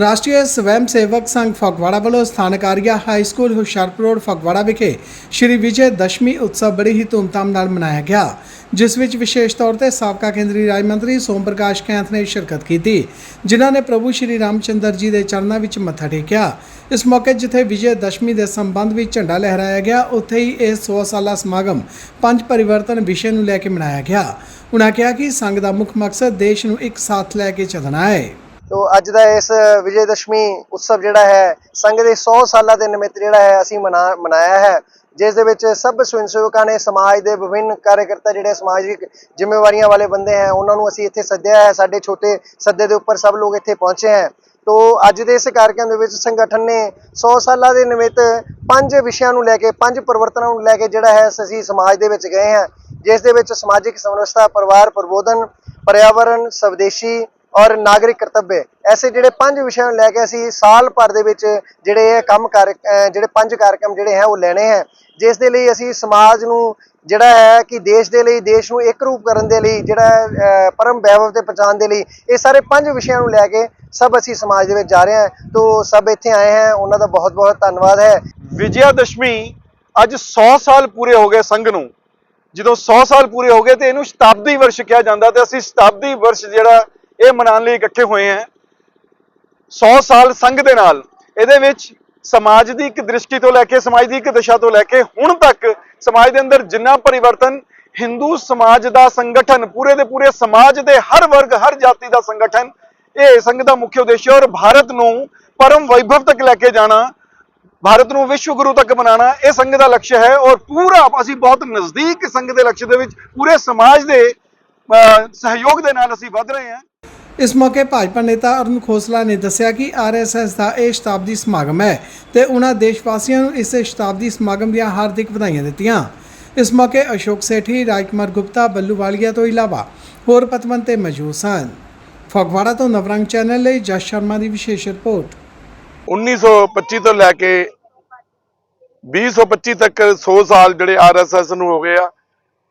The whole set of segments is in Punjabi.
ਰਾਸ਼ਟਰੀ ਸਵੈਮ ਸੇਵਕ ਸੰਘ ਫਗਵਾੜਾ ਵੱਲੋਂ ਸਥਾਨਕ Arya high school Hoshiarpur road Phagwara ਵਿਖੇ ਸ਼੍ਰੀ ਵਿਜੇ ਦਸ਼ਮੀ ਉਤਸਵ ਬੜੀ ਹੀ ਧੂਮਧਾਮ ਨਾਲ ਮਨਾਇਆ ਗਿਆ, ਜਿਸ ਵਿੱਚ ਵਿਸ਼ੇਸ਼ ਤੌਰ ਤੇ ਸਾਬਕਾ ਕੇਂਦਰੀ ਰਾਜ ਮੰਤਰੀ ਸੋਮ ਪ੍ਰਕਾਸ਼ ਕੈਂਥ ਨੇ ਸ਼ਿਰਕਤ ਕੀਤੀ, ਜਿਨ੍ਹਾਂ ਨੇ ਪ੍ਰਭੂ ਸ਼੍ਰੀ ਰਾਮਚੰਦਰ ਜੀ ਦੇ ਚਰਨਾਂ ਵਿੱਚ ਮੱਥਾ ਟੇਕਿਆ। ਇਸ ਮੌਕੇ ਜਿੱਥੇ ਵਿਜੇ ਦਸ਼ਮੀ ਦੇ ਸੰਬੰਧ ਵਿੱਚ ਝੰਡਾ ਲਹਿਰਾਇਆ ਗਿਆ, ਉੱਥੇ ਹੀ ਇਹ 100 ਸਾਲਾ ਸਮਾਗਮ ਪੰਜ ਪਰਿਵਰਤਨ ਵਿਸ਼ੇ ਨੂੰ ਲੈ ਕੇ ਮਨਾਇਆ ਗਿਆ। ਉਨ੍ਹਾਂ ਕਿਹਾ ਕਿ ਸੰਘ ਦਾ ਮੁੱਖ ਮਕਸਦ ਦੇਸ਼ ਨੂੰ ਇੱਕ ਸਾਥ ਲੈ ਕੇ ਚੱਲਣਾ ਹੈ। ਤੋ ਅੱਜ ਦਾ ਇਸ ਵਿਜੇ ਦਸ਼ਮੀ ਉਤਸਵ ਜਿਹੜਾ ਹੈ, ਸੰਘ ਦੇ 100 ਸਾਲਾਂ ਦੇ ਨਿਮਿਤ ਜਿਹੜਾ ਹੈ, ਅਸੀਂ ਮਨਾ- ਮਨਾਇਆ ਹੈ। ਜਿਸ ਦੇ ਵਿੱਚ ਸਭ ਸਵੈਂ ਸੇਵਕਾਂ ਨੇ, ਸਮਾਜ ਦੇ ਵਿਭਿੰਨ ਕਾਰਜਕਰਤਾ ਜਿਹੜੇ ਸਮਾਜਿਕ ਜ਼ਿੰਮੇਵਾਰੀਆਂ ਵਾਲੇ ਬੰਦੇ ਹੈ, ਉਹਨਾਂ ਨੂੰ ਅਸੀਂ ਇੱਥੇ ਸੱਦਿਆ ਹੈ। ਸਾਡੇ ਛੋਟੇ ਸੱਦੇ ਦੇ ਉੱਪਰ ਸਭ ਲੋਕ ਇੱਥੇ ਪਹੁੰਚੇ ਹੈ। ਤੋ ਅੱਜ ਦੇ ਇਸ ਕਾਰਜਕ੍ਰਮ ਦੇ ਵਿੱਚ ਸੰਗਠਨ ਨੇ 100 ਸਾਲਾਂ ਦੇ ਨਿਮਿਤ ਪੰਜ ਵਿਸ਼ਿਆਂ ਨੂੰ ਲੈ ਕੇ, ਪੰਜ ਪਰਿਵਰਤਨਾਂ ਨੂੰ ਲੈ ਕੇ ਜਿਹੜਾ ਹੈ, ਅਸੀਂ ਸਮਾਜ ਦੇ ਵਿੱਚ ਗਏ ਹਾਂ। ਜਿਸ ਦੇ ਵਿੱਚ ਸਮਾਜਿਕ ਸਮਰਸਤਾ, ਪਰਿਵਾਰ ਪ੍ਰਬੋਧਨ ਪਰਿਆਵਰਣ ਸਵਦੇਸ਼ੀ ਔਰ ਨਾਗਰਿਕ ਕਰਤੱਵਯ ਐਸੇ ਜਿਹੜੇ ਪੰਜ ਵਿਸ਼ਿਆਂ ਨੂੰ ਲੈ ਕੇ ਅਸੀਂ ਸਾਲ ਭਰ ਦੇ ਵਿੱਚ ਜਿਹੜੇ ਇਹ ਕੰਮ ਕਰ ਜਿਹੜੇ ਪੰਜ ਕਾਰਜਕ੍ਰਮ ਜਿਹੜੇ ਹੈ ਉਹ ਲੈਣੇ ਹੈ। ਜਿਸ ਦੇ ਲਈ ਅਸੀਂ ਸਮਾਜ ਨੂੰ ਜਿਹੜਾ ਹੈ ਕਿ ਦੇਸ਼ ਦੇ ਲਈ, ਦੇਸ਼ ਨੂੰ ਇੱਕ ਰੂਪ ਕਰਨ ਦੇ ਲਈ, ਜਿਹੜਾ ਪਰਮ ਵੈਭਵ ਤੇ ਪਹੁੰਚਾਉਣ ਦੇ ਲਈ ਇਹ ਸਾਰੇ ਪੰਜ ਵਿਸ਼ਿਆਂ ਨੂੰ ਲੈ ਕੇ ਸਭ ਅਸੀਂ ਸਮਾਜ ਦੇ ਵਿੱਚ ਜਾ ਰਹੇ ਹਾਂ। ਤੋਂ ਸਭ ਇੱਥੇ ਆਏ ਹੈ। ਉਹਨਾਂ ਦਾ ਬਹੁਤ ਬਹੁਤ ਧੰਨਵਾਦ ਹੈ। ਵਿਜਯਾ ਦਸ਼ਮੀ ਅੱਜ 100 ਸਾਲ ਪੂਰੇ ਹੋ ਗਏ ਸੰਘ ਨੂੰ। ਜਦੋਂ 100 ਸਾਲ ਪੂਰੇ ਹੋ ਗਏ ਤੇ ਇਹਨੂੰ ਸ਼ਤਾਬਦੀ ਵਰਸ਼ ਕਿਹਾ ਜਾਂਦਾ ਤੇ ਅਸੀਂ ਸ਼ਤਾਬਦੀ ਵਰਸ਼ ਜਿਹੜਾ ਇਹ ਮਨਾਉਣ ਲਈ ਇਕੱਠੇ ਹੋਏ ਹਾਂ। 100 ਸਾਲ ਸੰਘ ਦੇ ਨਾਲ ਇਹਦੇ ਵਿੱਚ ਸਮਾਜ ਦੀ ਇੱਕ ਦ੍ਰਿਸ਼ਟੀ ਤੋਂ ਲੈ ਕੇ, ਸਮਾਜ ਦੀ ਇੱਕ ਦਿਸ਼ਾ ਤੋਂ ਲੈ ਕੇ ਹੁਣ ਤੱਕ ਸਮਾਜ ਦੇ ਅੰਦਰ ਜਿੰਨਾ ਪਰਿਵਰਤਨ ਹਿੰਦੂ ਸਮਾਜ ਦਾ ਸੰਗਠਨ, ਪੂਰੇ ਦੇ ਪੂਰੇ ਸਮਾਜ ਦੇ ਹਰ ਵਰਗ, ਹਰ ਜਾਤੀ ਦਾ ਸੰਗਠਨ, ਇਹ ਸੰਘ ਦਾ ਮੁੱਖ ਉਦੇਸ਼ ਹੈ ਔਰ ਭਾਰਤ ਨੂੰ ਪਰਮ ਵੈਭਵ ਤੱਕ ਲੈ ਕੇ ਜਾਣਾ, ਭਾਰਤ ਨੂੰ ਵਿਸ਼ਵ ਗੁਰੂ ਤੱਕ ਬਣਾਉਣਾ ਇਹ ਸੰਘ ਦਾ ਲਕਸ਼ ਹੈ ਔਰ ਪੂਰਾ ਅਸੀਂ ਬਹੁਤ ਨਜ਼ਦੀਕ ਸੰਘ ਦੇ ਲਕਸ਼ ਦੇ ਵਿੱਚ ਪੂਰੇ ਸਮਾਜ ਦੇ ਸਹਿਯੋਗ ਦੇ ਨਾਲ ਅਸੀਂ ਵਧ ਰਹੇ ਹਾਂ। ਇਸ ਮੌਕੇ ਭਾਜਪਾ ਨੇਤਾ ਅਰੁਣ ਖੋਸਲਾ ਨੇ ਦੱਸਿਆ ਕਿ ਆਰਐਸਐਸ ਦਾ ਇਹ ਸ਼ਤਾਬਦੀ ਸਮਾਗਮ ਹੈ ਤੇ ਉਹਨਾਂ ਦੇਸ਼ ਵਾਸੀਆਂ ਨੂੰ ਇਸ ਸ਼ਤਾਬਦੀ ਸਮਾਗਮ ਦੀਆਂ ਹਾਰਦਿਕ ਵਧਾਈਆਂ ਦਿੱਤੀਆਂ। ਇਸ ਮੌਕੇ ਅਸ਼ੋਕ ਸੇਠੀ, ਰਾਜਕੁਮਾਰ ਗੁਪਤਾ, ਬੱਲੂ ਤੋਂ ਇਲਾਵਾ ਹੋਰ ਪਤਵੰਤ ਤੇ ਮੌਜੂਦ ਸਨ। ਫਗਵਾੜਾ ਤੋਂ ਨਵਰੰਗ ਚੈਨਲ ਲਈ ਜਸ ਸ਼ਰਮਾ ਦੀ ਵਿਸ਼ੇਸ਼ ਰਿਪੋਰਟ। 1925 ਤੋਂ ਲੈ ਕੇ 2025 ਤੱਕ 100 ਸਾਲ ਜਿਹੜੇ ਆਰਐਸਐਸ ਨੂੰ ਹੋ ਗਏ ਆ,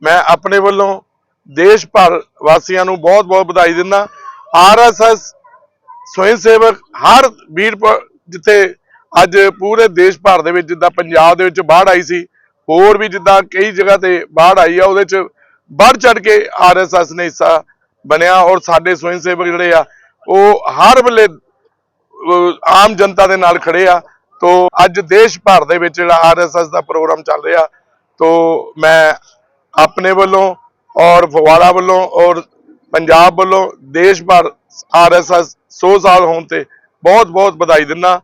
ਮੈਂ ਆਪਣੇ ਵੱਲੋਂ ਦੇਸ਼ ਭਰ ਵਾਸੀਆਂ ਨੂੰ ਬਹੁਤ-ਬਹੁਤ ਵਧਾਈ ਦਿੰਦਾ। ਆਰਐਸਐਸ ਸਵੈਂ ਸੇਵਕ ਹਰ ਵੀਰ ਜਿੱਥੇ ਅੱਜ ਪੂਰੇ ਦੇਸ਼ ਭਰ ਦੇ ਵਿੱਚ ਜਿੱਦਾਂ ਪੰਜਾਬ ਦੇ ਵਿੱਚ ਬਾੜ ਆਈ ਸੀ, ਹੋਰ ਵੀ ਜਿੱਦਾਂ ਕਈ ਜਗ੍ਹਾ ਤੇ ਬਾੜ ਆਈ ਆ, ਉਹਦੇ ਚ ਵੱਧ ਚੜ ਕੇ ਆਰਐਸਐਸ ਨੇ ਹਿੱਸਾ ਬਣਿਆ ਔਰ ਸਾਡੇ ਸਵੈ ਸੇਵਕ ਜਿਹੜੇ ਆ, ਉਹ ਹਰ ਵੇਲੇ ਆਮ ਜਨਤਾ ਦੇ ਨਾਲ ਖੜੇ ਆ। ਤੋ ਅੱਜ ਦੇਸ਼ ਭਰ ਦੇ ਵਿੱਚ ਜਿਹੜਾ ਆਰਐਸਐਸ ਦਾ ਪ੍ਰੋਗਰਾਮ ਚੱਲ ਰਿਹਾ, ਤੋ ਮੈਂ ਆਪਣੇ ਵੱਲੋਂ ਔਰ ਫਗਵਾੜਾ ਵੱਲੋਂ ਔਰ ਪੰਜਾਬ ਵੱਲੋਂ ਦੇਸ਼ ਭਰ ਆਰਐਸਐਸ 100 ਸਾਲ ਹੋਣ ਤੇ ਬਹੁਤ ਬਹੁਤ ਵਧਾਈ ਦਿੰਦਾ।